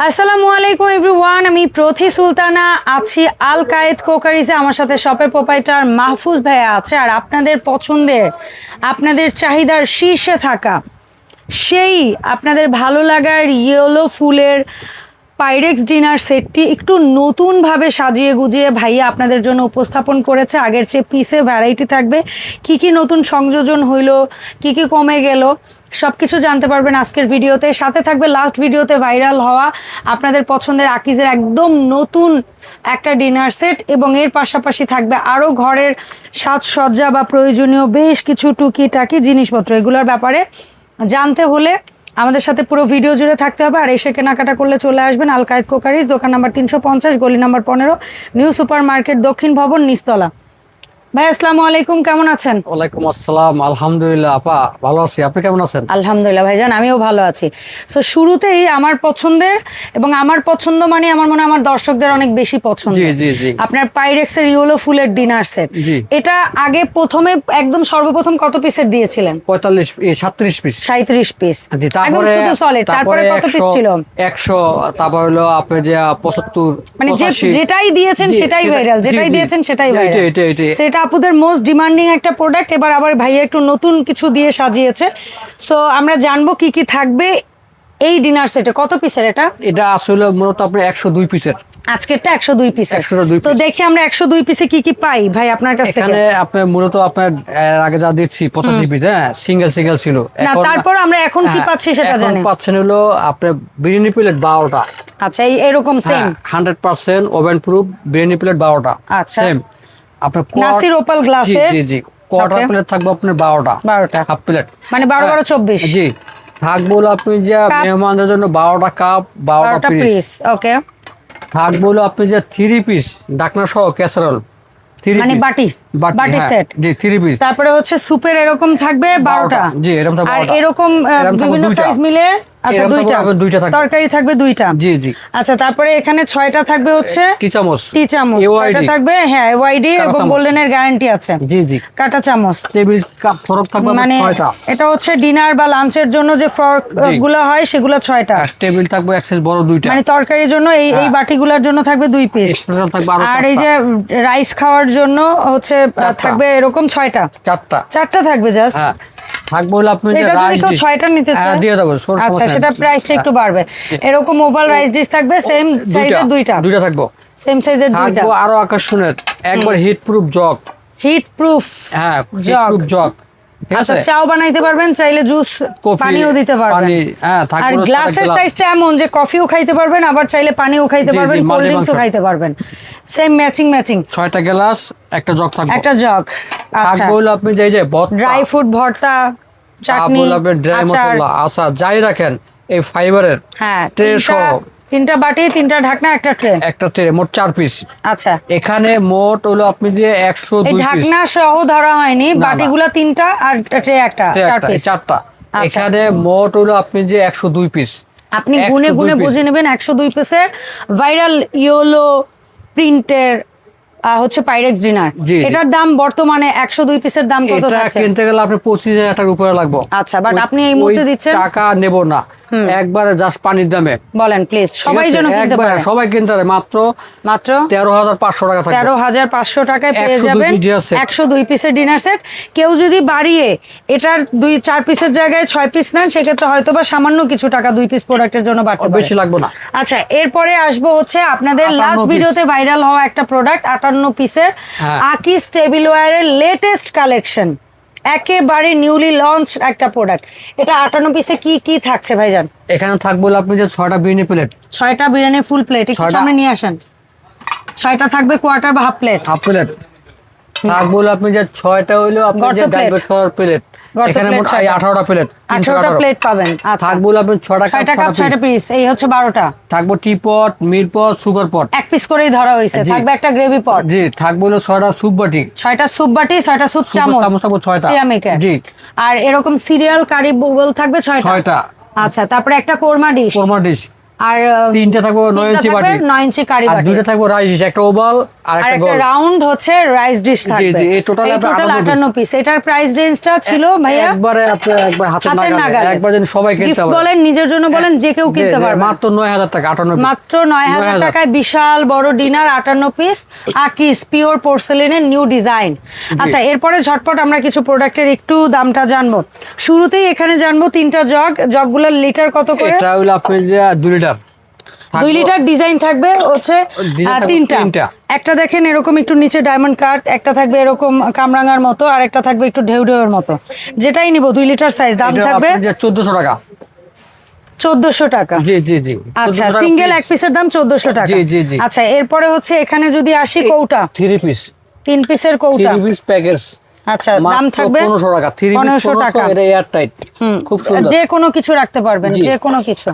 আসসালামু আলাইকুম এভরিওয়ান, আমি প্রথি সুলতানা, আছি আল কায়েদ কোকারিজে, আমার সাথে শপের পোপাইটার মাহফুজ ভাইয়া আছে, আর আপনাদের পছন্দের, আপনাদের চাহিদার শীর্ষে থাকা, সেই আপনাদের ভালো লাগার ইয়েলো ফুলের পাইরেক্স ডিনার সেটটি একটু নতুনভাবে সাজিয়ে গুজিয়ে ভাইয়া আপনাদের জন্য উপস্থাপন করেছে। আগের চেয়ে পিসে ভ্যারাইটি থাকবে। কি কি নতুন সংযোজন হইল, কি কি কমে গেল সব কিছু জানতে পারবেন আজকের ভিডিওতে। সাথে থাকবে লাস্ট ভিডিওতে ভাইরাল হওয়া আপনাদের পছন্দের আকিজের একদম নতুন একটা ডিনার সেট এবং এর পাশাপাশি থাকবে আরও ঘরের সাজসজ্জা বা প্রয়োজনীয় বেশ কিছু টুকিটাকি জিনিসপত্র। এগুলোর ব্যাপারে জানতে হলে আমাদের সাথে পুরো ভিডিও জুড়ে থাকতে হবে, আর এসে কেনাকাটা করলে চলে আসবেন আলকায়েদ কোকারিজ, দোকান নাম্বার তিনশো পঞ্চাশ, গলি নাম্বার পনেরো, নিউ সুপার মার্কেট দক্ষিণ ভবন নিস্তলা ভাই আসসালামু আলাইকুম কেমন আছেন? ওয়ালাইকুম আসসালাম আলহামদুলিল্লাহ আপা ভালো আছি। আপনি কেমন আছেন? আলহামদুলিল্লাহ ভাইজান আমিও ভালো আছি। সো শুরুতেই আমার পছন্দের এবং আমার পছন্দ মানে আমার মনে আমার দর্শকদের অনেক বেশি পছন্দ জি জি জি। আপনার পাইরেক্সের ইউলো ফুলের ডিনার সেট। এটা আগে প্রথমে একদম সর্বপ্রথম কত পিসের দিয়েছিলেন? পঁয়তাল্লিশ সাতত্রিশ পিস। সাঁত্রিশ পিস। জি তারপরে শুধু সলিড তারপরে কত পিস ছিল? একশো তারপর হলো আপনি যে পঁচাত্তর মানে যেটাই দিয়েছেন সেটাই সেটা- ভাইরাল যেটাই দিয়েছেন সেটাই ভাইরাল এটা- এটা- আপুদের মোস্ট ডিমান্ডিং একটা প্রোডাক্ট এবার আবার ভাইয়া একটু নতুন কিছু দিয়ে সাজিয়েছে। সো আমরা জানব কি কি থাকবে এই ডিনার সেটে কত পিসের এটা? এটা আসলে মূলত আপনি একশো দুই পিসের আজকেরটা একশো দুই 102 তো দেখি আমরা একশো দুই পিসে কি কি পাই ভাই আপনার কাছ থেকে। এখানে আপনার মূলত আপনার আগে যা দিচ্ছি পঁচাশি পিস হ্যাঁ সিঙ্গেল সিঙ্গেল ছিল। না তারপর আমরা এখন কি পাচ্ছি সেটা হ্যাঁ, এখন জানি পাচ্ছেন হলো আপনার বিরিয়ানি প্লেট বারোটা। আচ্ছা এই এরকম same hundred percent oven proof biryani plate বারোটা। আচ্ছা। সেম আপনার নাসির ওপাল জি গ্লাসের জি জি। Quarter Okay. প্লেট থাকবে আপনার বারোটা। বারোটা। হাফ প্লেট মানে বারো বারো চব্বিশ। জি। থাকবে আপনি যে। মেহমানদের জন্য বারোটা কাপ বারোটা বারোটা পিস পিস ওকে থাকবে আপনি যে পিস ডাকনা সহ ক্যাসারল মানে বাটি বাটি সেট জি পিস তারপরে হচ্ছে সুপের এরকম থাকবে বারোটা। জি, এরকম আর এরকম বিভিন্ন সাইজ মিলে আচ্ছা দুইটা। দুইটা থাকবে। তরকারি থাকবে দুইটা? জি জি। আচ্ছা তারপরে এখানে ছয়টা থাকবে হচ্ছে? টি চামচ। টি চামচ ছয়টা থাকবে হ্যাঁ ওয়াইডি এবং গোল্ডেনের গ্যারান্টি আছে। জি জি। কাটা চামচ। টেবিল কাপ ফরক থাকবে মানে এটা হচ্ছে ডিনার বা লাঞ্চের জন্য যে ফর্ক। গুলো হয় সেগুলো ছয়টা। টেবিল থাকবে এক্সেস বড় দুইটা। মানে তরকারির জন্য এই এই হ্যাঁ। বাটিগুলোর জন্য থাকবে দুই পিস আর এই যে রাইস খাওয়ার জন্য হচ্ছে থাকবে এরকম ছয়টা। চারটা। চারটা থাকবে জাস্ট থাকবে হলো আপনি এটা যদি কেউ নিতে চায়। দিয়ে দেবো আচ্ছা সেটা প্রাইসটা একটু বাড়বে। এরকম ওভাল রাইস ডিশ থাকবে সেম সাইজের দুইটা দুইটা। থাকব। সেম সাইজের দুইটা থাকব আরও আকর্ষণের একবার heat proof jug heat proof হ্যাঁ হিট প্রুফ জগ আচ্ছা চাও বানাইতে পারবেন চাইলে জুস পানিও দিতে পারবেন। হ্যাঁ, থাকবে আর গ্লাসের সাইজটা এমন যে কফিও খাইতে পারবেন আবার চাইলে পানিও খাইতে পারবেন কোল্ড ড্রিঙ্কসও খাইতে পারবেন। সেম ম্যাচিং ম্যাচিং ছয়টা গ্লাস একটা জগ থাকবে। একটা জগ আচ্ছা। থাকবে আপনি যে যে ড্রাই ফ্রুট ভর্তা। চাটনি ড্রাই মশলা আচ্ছা যাই রাখেন এই ফাইবারের হ্যাঁ ট্রে তিনটা- সহ। তিনটা বাটি তিনটা ঢাকনা একটা ট্রে। একটা ট্রে মোট চার পিস আচ্ছা। এখানে মোট হলো আপনি যে একশো ঢাকনা সহ ধরা হয়নি। বাটিগুলো তিনটা আর ট্রে একটা চারটা। আচ্ছা। এখানে মোট হলো আপনি যে একশো দুই পিস আপনি গুনে গুনে বুঝে নেবেন একশো দুই পিসের ভাইরাল ইয়োলো প্রিন্টের হচ্ছে পাইরেক্স ডিনার। এটার দাম বর্তমানে একশো দুই পিসের দাম কত এটা কিনতে গেলে আপনি পঁচিশ হাজার টাকার উপরে লাগবে আচ্ছা, বাট আপনি এই মুহূর্তে দিচ্ছেন? টাকা নেব না একবারে জাস্ট পানির দামে। বলেন প্লিজ সবাই? যেন কিনতে পারে। সবাই কিনতে পারে। মাত্র মাত্র তেরো হাজার পাঁচশো টাকা থাকবে। তেরো হাজার পাঁচশো টাকায় পেয়ে যাবেন piece dinner set। একশো দুই পিসের ডিনার সেট কেউ যদি বাড়িয়ে এটার দুই চার পিসের জায়গায় ছয় পিস নেন সেক্ষেত্রে হয়তো বা সামান্য কিছু টাকা দুই পিস প্রোডাক্টের জন্য বাড়তে পারে। বেশি লাগবে না। আচ্ছা এরপরে আসব হচ্ছে আপনাদের লাস্ট ভিডিওতে ভাইরাল হওয়া একটা প্রোডাক্ট আটান্ন পিসের। আকিস টেবিলওয়্যারের লেটেস্ট কালেকশন একেবারে নিউলি লঞ্চ একটা প্রোডাক্ট এটা আটান্ন পিসে কি কি থাকছে ভাইজান? এখানে থাকব আপনি যে ছয়টা বিরিয়ানি প্লেট ছয়টা বিরিয়ানি ফুল প্লেট একটু সামনে নিয়ে আসেন। ছয়টা থাকবে কোয়ার্টার বা হাফ প্লেট হাফ প্লেট থাকব আপনি যে ছয়টা হইল আপনি যে। খাওয়ার প্লেট এখানে মোট ছয়টা। আঠারোটা প্লেট আঠারোটা প্লেট পাবেন আচ্ছা। থাকবে আপনি ছয়টা কাপ ছয়টা কাপ ছয়টা ছয়টা পিস পিস এই হচ্ছে বারোটা। থাকব টি পট মিল পট সুগার পট এক পিস করেই ধরা থাকবে একটা গ্রেভি পট জি থাকবে হলো ছয়টা স্যুপ বাটি। ছয়টা স্যুপ বাটি ছয়টা স্যুপ স্যুপ চামচ। চামচ থাকবে ছয়টা। সিরামিকের জি। আর এরকম সিরিয়াল কারি বুগল থাকবে ছয়টা। ছয়টা। আচ্ছা তারপরে একটা কোরমা ডিশ কোরমা ডিশ আর তিনটা থাকব ইঞ্চি বাটি। ইঞ্চি কারি আর বাটি। দুইটা থাকব রাইস ডিশ একটা ওভাল আর একটা রাউন্ড হচ্ছে রাইস ডিশ থাকবে জি, এই total এই টোটাল 58 পিস এটার প্রাইস রেঞ্জটা ছিল ভাইয়া একবারে আপনার একবার হাতের নাগালে। একবার যেন সবাই কিনতে পারে। বলেন নিজের জন্য বলেন যে কেউ কিনতে জি, জি, পারবে। মাত্র নয় হাজার টাকা আটান্ন মাত্র নয় হাজার 9,000 টাকায় বিশাল বড় ডিনার আটান্ন পিস আকিস পিওর পোর্সেলিনের নিউ ডিজাইন আচ্ছা এরপরে ঝটপট আমরা কিছু প্রোডাক্টের একটু দামটা জানব। শুরুতেই এখানে জানব তিনটা জগ জগগুলোর লিটার কত করে? এটা হলো আপনি যে দুই লিটার দুই লিটার ডিজাইন থাকবে হচ্ছে তিনটা। একটা দেখেন এরকম একটু নিচে ডায়মন্ড কাট একটা থাকবে এরকম কামরাঙ্গার মতো আর একটা থাকবে একটু ঢেউ ঢেউয়ের মতো। যেটাই নিব দুই লিটার সাইজ দাম থাকবে চোদ্দশো টাকা। চোদ্দশো টাকা। জি জি জি। আচ্ছা সিঙ্গেল এক পিসের দাম চোদ্দশো টাকা। জি, জি, জি। আচ্ছা এরপরে হচ্ছে এখানে যদি আসি কৌটা। থ্রি পিস তিন পিসের থ্রি কৌটা পিস প্যাকেজ আচ্ছা দাম থাকবে পনেরোশো টাকা থ্রি পিস পনেরোশো পনেরোশো টাকা। এটা এয়ার টাইট খুব সুন্দর। যে কোনো কিছু রাখতে পারবেন জি। যে কোনো কিছু।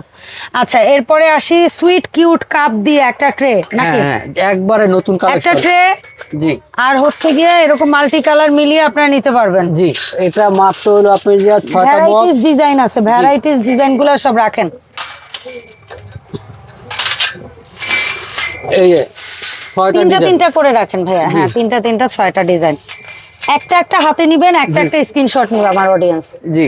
আচ্ছা এরপরে আসি সুইট কিউট কাপ দিয়ে একটা ট্রে হ্যাঁ নাকি? হ্যাঁ একবারে নতুন একটা ট্রে জি। আর হচ্ছে গিয়ে এরকম মাল্টি কালার মিলিয়ে আপনারা নিতে পারবেন। জি এটা মাত্র হলো আপনি যে ছয়টা বক্স ভ্যারাইটিস ডিজাইন আছে ভ্যারাইটিস ডিজাইনগুলো সব রাখেন। এই ছয়টা তিনটা তিনটা করে রাখেন ভাইয়া। হ্যাঁ তিনটা তিনটা ছয়টা ডিজাইন একটা একটা হাতে নিবেন একটা একটা স্ক্রিনশট নিবে আমার অডিয়েন্স জি।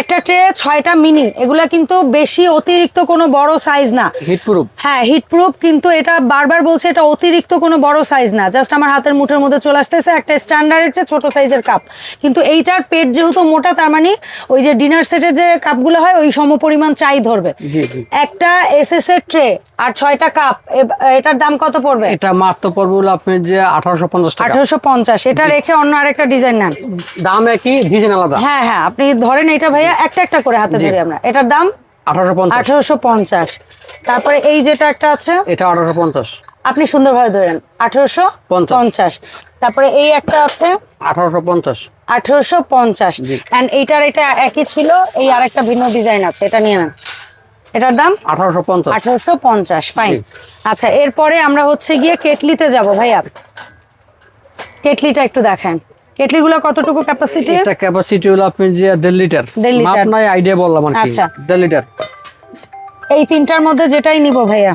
একটা ট্রে ছয়টা মিনি এগুলা কিন্তু বেশি অতিরিক্ত কোনো বড় সাইজ না। হিট প্রুফ হ্যাঁ হিট প্রুফ কিন্তু এটা বারবার বলছে এটা অতিরিক্ত কোনো বড় সাইজ না। জাস্ট আমার হাতের মুঠের মধ্যে চলে আসতেছে একটা স্ট্যান্ডার্ডের চেয়ে ছোট সাইজের কাপ কিন্তু এইটার পেট যেহেতু মোটা তার মানে ওই যে ডিনার সেটের যে কাপগুলো হয় ওই সমপরিমাণ চাই ধরবে। একটা এসএস এর ট্রে আর ছয়টা কাপ এটার দাম কত পড়বে? এটা মাত্র পড়বে আপনি যে আঠারোশো পঞ্চাশ টাকা। আঠারোশো পঞ্চাশ এটা রেখে অন্য আরেকটা ডিজাইন নেন। দাম একই ডিজাইন আলাদা। হ্যাঁ হ্যাঁ আপনি ধরেন এটা ভাইয়া একটা একটা করে হাতে। ধরি আমরা। এটার দাম? আঠারোশো পঞ্চাশ। তারপরে এই যেটা একটা আছে? এটা আঠারোশো পঞ্চাশ। আপনি সুন্দরভাবে ধরেন আঠারোশো পঞ্চাশ। তারপরে এই একটা আছে? আঠারোশো পঞ্চাশ। আঠারোশো পঞ্চাশ। অ্যান্ড এইটার এটা একই ছিল এই আরেকটা ভিন্ন ডিজাইন আছে এটা নিয়ে নেন। এটার দাম? আঠারোশো পঞ্চাশ। আঠারোশো পঞ্চাশ ফাইন আচ্ছা এরপরে আমরা হচ্ছে গিয়ে কেটলিতে যাব ভাইয়া। কেটলিটা একটু দেখেন। কেটলিগুলো কতটুকু ক্যাপাসিটি এটা ক্যাপাসিটি হলো আপনি যে দেড় লিটার। লিটার। মাপ নাই আইডিয়া বললাম আর কি। আচ্ছা। দেড় লিটার। এই তিনটার মধ্যে যেটাই নিব ভাইয়া?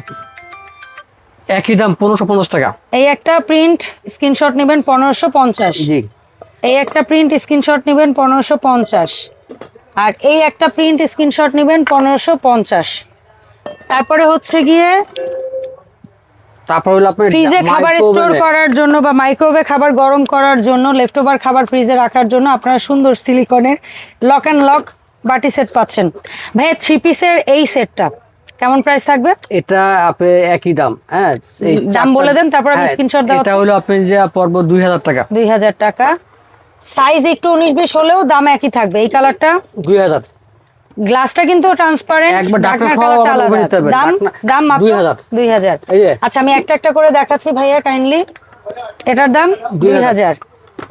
একই দাম পনেরোশো পঞ্চাশ টাকা। এই একটা প্রিন্ট স্ক্রিনশট নেবেন পনেরোশো পঞ্চাশ। জি। এই একটা প্রিন্ট স্ক্রিনশট নেবেন পনেরোশো পঞ্চাশ। আর এই একটা প্রিন্ট স্ক্রিনশট নেবেন পনেরোশো পঞ্চাশ। তারপরে হচ্ছে গিয়ে তারপর হলো আপনি ফ্রিজে খাবার স্টোর করার জন্য বা মাইক্রোওয়েভে খাবার গরম করার জন্য লেফট ওভার খাবার ফ্রিজে রাখার জন্য আপনারা সুন্দর সিলিকনের লক অ্যান্ড লক বাটি সেট পাচ্ছেন। ভাইয়া থ্রি পিসের এই সেটটা কেমন প্রাইস থাকবে? এটা আপনি একই দাম হ্যাঁ দাম বলে দেন, তারপর আমি screenshot দেওয়া এটা হলো আপনি যে দুই হাজার টাকা। দুই হাজার টাকা। সাইজ একটু উনিশ বিশ হলেও দাম একই থাকবে। এই কালারটা দুই হাজার। গ্লাসটা কিন্তু ট্রান্সপারেন্ট একবার ঢাকনা সহ। দাম দাম মাত্র 2000 দুই হাজার। এই যে। আচ্ছা আমি একটা একটা করে দেখাচ্ছি ভাইয়া কাইন্ডলি এটার দাম দুই 2000 হাজার।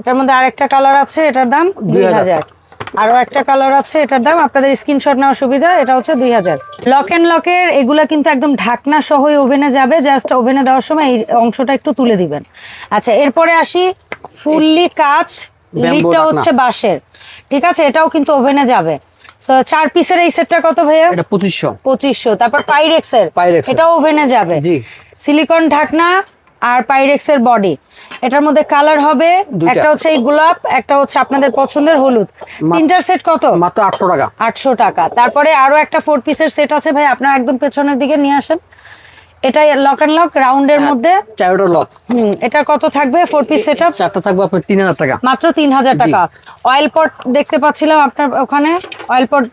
এটার মধ্যে আরেকটা কালার আছে এটার দাম দুই 2000 হাজার। আরও একটা কালার আছে এটার দাম আপনাদের স্ক্রিনশট নেওয়ার সুবিধা এটা হচ্ছে দুই হাজার। লক অ্যান্ড লকের এগুলা কিন্তু একদম ঢাকনা সহই ওভেনে যাবে জাস্ট ওভেনে দেওয়ার সময় এই অংশটা একটু তুলে দিবেন। আচ্ছা এরপরে আসি ফুললি কাচ লিডটা হচ্ছে বাঁশের। ঠিক আছে এটাও কিন্তু ওভেনে যাবে। চার পিসের এই সেটটা কত ভাইয়া? এটা পঁচিশশো। পঁচিশশো। তারপর পাইরেক্স এর পাইরেক্স এটা ওভেনে যাবে। জি। সিলিকন ঢাকনা আর পাইরেক্সের বডি এটার মধ্যে কালার হবে। একটা হচ্ছে এই গোলাপ একটা হচ্ছে আপনাদের পছন্দের হলুদ। তিনটার সেট কত? মাত্র আটশো টাকা। আটশো টাকা। তারপরে আরও একটা ফোর পিসের সেট আছে ভাই আপনার একদম পেছনের দিকে নিয়ে আসেন। এটা লক অ্যান্ড লক রাউন্ডের। মধ্যে। চারোটা লক হুম এটা কত থাকবে? ফোর পিস সেট চারটা থাকবে আপনার তিন হাজার টাকা। মাত্র তিন হাজার টাকা। অয়েল পট দেখতে পাচ্ছিলাম আপনার ওখানে। অয়েল পট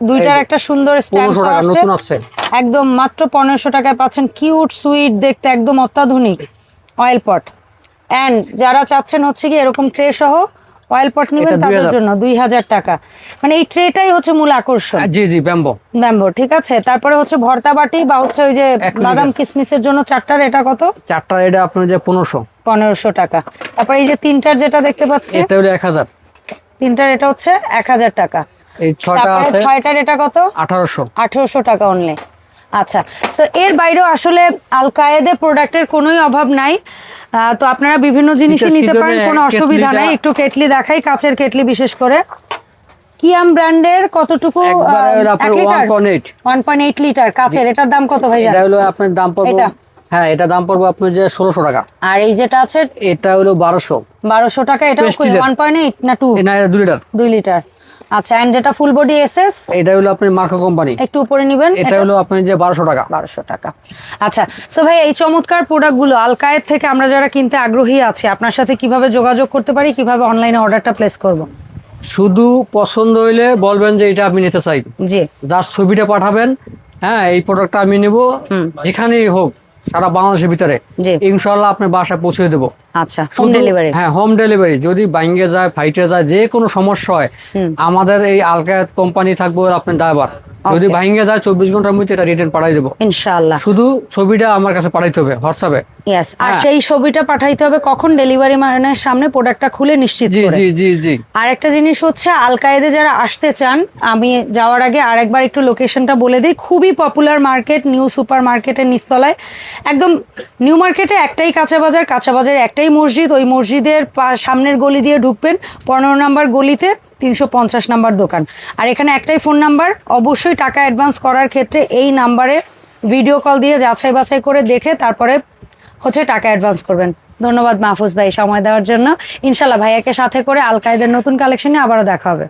দুইটার একটা সুন্দর স্ট্যান্ড নতুন আসছে। একদম মাত্র পনেরোশো টাকায় পাচ্ছেন। কিউট সুইট দেখতে একদম অত্যাধুনিক অয়েল পট অ্যান্ড যারা চাচ্ছেন হচ্ছে কি এরকম ট্রে সহ অয়েল পট নেবেন তাদের জন্য দুই হাজার টাকা। মানে এই ট্রেটাই হচ্ছে মূল আকর্ষণ। জি জি ব্যাম্বো। ব্যাম্বো ঠিক আছে? তারপরে হচ্ছে ভর্তা বাটি বা হচ্ছে ওই যে। বাদাম কিসমিসের জন্য চারটার এটা কত? চারটা এটা আপনার যে পনেরোশো। পনেরোশো টাকা। তারপরে এই যে তিনটার যেটা দেখতে পাচ্ছি এটা হলো এক হাজার। তিনটার এটা হচ্ছে এক হাজার টাকা। এই ছয়টা আছে ছয়টার এটা কত? আঠারোশো। আঠেরোশো টাকা অনলি আচ্ছা সো এর বাইরেও আসলে আল কায়েদে প্রোডাক্টের কোনোই অভাব নাই। তো আপনারা বিভিন্ন জিনিসই নিতে পারেন কোনো অসুবিধা নাই। একটু কেটলি দেখাই কাচের কেটলি বিশেষ করে। কিয়াম ব্র্যান্ডের কতটুকু একবারে হলো আপনার one point eight one point eight litre কাচের। এটার দাম কত ভাই এটা হলো আপনার দাম পড়ব এটা? হ্যাঁ এটা দাম পড়ব আপনার যে ষোলোশো টাকা। আর এই যেটা আছে? এটা হলো বারোশো। বারোশো টাকা এটা Prestige এর। ওয়ান পয়েন্ট এইট না টু না এটা দু লিটার দুই লিটার আচ্ছা এন্ড যেটা ফুল বডি এসএস এটা হলো আপনার মার্কো কোম্পানি একটু উপরে নিবেন। এটা হলো আপনার যে বারোশো টাকা। বারোশো টাকা। আচ্ছা সো ভাই এই চমৎকার প্রোডাক্টগুলো আলকায়েত থেকে আমরা যারা কিনতে আগ্রহী আছি আপনার সাথে কীভাবে যোগাযোগ করতে পারি কীভাবে অনলাইনে অর্ডারটা প্লেস করব? শুধু পছন্দ হইলে বলবেন যে এটা আমি নিতে চাই। জি। জাস্ট ছবিটা পাঠাবেন। হ্যাঁ এই প্রোডাক্টটা আমি নেব। যেখানেই হোক। সারা বাংলাদেশের ভিতরে। ইনশাল্লাহ আপনার বাসায় পৌঁছে দেবো। আচ্ছা হোম ডেলিভারি হ্যাঁ হোম ডেলিভারি যদি বাইঙ্গে যায় ফাইটে যায় যে কোনো সমস্যা হয় আমাদের এই আলকায়াত কোম্পানি থাকবে আপনার ড্রাইভার যদি ভাঙ্গে যায় চব্বিশ ঘণ্টার মধ্যে এটা রিটার্ন পাঠাই দেবো। ইনশাল্লাহ শুধু ছবিটা আমার কাছে পাঠাইতে হবে হোয়াটসঅ্যাপে। ইয়েস আর হ্যাঁ। সেই ছবিটা পাঠাইতে হবে কখন ডেলিভারি ম্যানের সামনে প্রোডাক্টটা খুলে নিশ্চিত করে। জি জি জি। আর একটা জিনিস হচ্ছে আলকায়েদে যারা আসতে চান আমি যাওয়ার আগে আরেকবার একটু লোকেশনটা বলে দিই। খুবই পপুলার মার্কেট নিউ সুপার মার্কেটের নিচতলায়। একদম নিউ মার্কেটে একটাই কাঁচা বাজার, কাঁচা বাজারে একটাই মসজিদ, ওই মসজিদের সামনের গলি দিয়ে ঢুকবেন, পনেরো নাম্বার গলিতে তিনশো পঞ্চাশ নাম্বার দোকান। আর এখানে একটাই ফোন নাম্বার, অবশ্যই টাকা অ্যাডভান্স করার ক্ষেত্রে এই নাম্বারে ভিডিও কল দিয়ে যাচাই বাছাই করে দেখে তারপরে হচ্ছে টাকা অ্যাডভান্স করবেন। ধন্যবাদ মাহফুজ ভাই সময় দেওয়ার জন্য। ইনশাল্লাহ ভাইয়াকে সাথে করে আল কায়েদের নতুন কালেকশনে আবারও দেখা হবে।